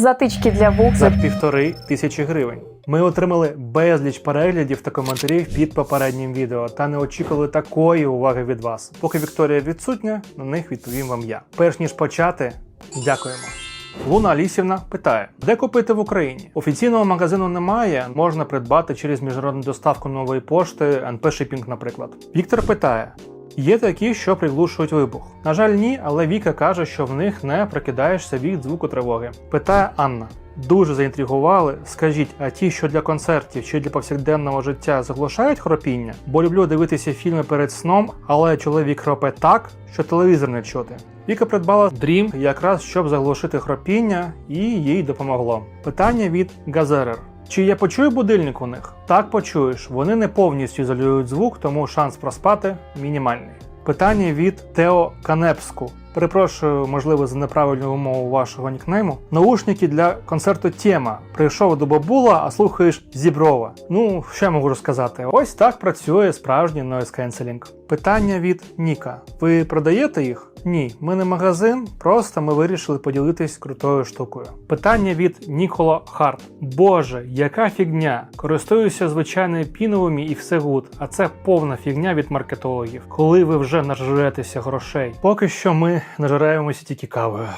Затички для вух за півтори тисячі гривень. Ми отримали безліч переглядів та коментарів під попереднім відео та не очікували такої уваги від вас. Поки Вікторія відсутня, на них відповім вам я. Перш ніж почати, дякуємо. Луна Алісівна питає, де купити в Україні? Офіційного магазину немає, можна придбати через міжнародну доставку нової пошти, НП Shipping, наприклад. Віктор питає: Є такі, що приглушують вибух. На жаль, ні, але Віка каже, що в них не прокидаєшся від звуку тривоги. Питає Анна. Дуже заінтригували. Скажіть, а ті, що для концертів чи для повсякденного життя заглушають хропіння? Бо люблю дивитися фільми перед сном, але чоловік хропе так, що телевізор не чути. Віка придбала Dream якраз щоб заглушити хропіння, і їй допомогло. Питання від Газерер. Чи я почую будильник у них? Так почуєш. Вони не повністю ізолюють звук, тому шанс проспати мінімальний. Питання від Тео Канепску. Перепрошую, можливо, за неправильну вимову вашого нікнейму. Наушники для концерту Тема. Прийшов до бабула, а слухаєш Зіброва. Ну, що я можу розказати? Ось так працює справжній noise cancelling. Питання від Ніка. Ви продаєте їх? Ні, ми не магазин, просто ми вирішили поділитись крутою штукою. Питання від Нікола Харт. Боже, яка фігня! Користуюся звичайною піновими і все гуд, а це повна фігня від маркетологів. Коли ви вже нажретеся грошей. Поки що нажираємося тільки кавою.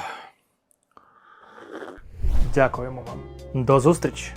Дякуємо вам. До зустрічі!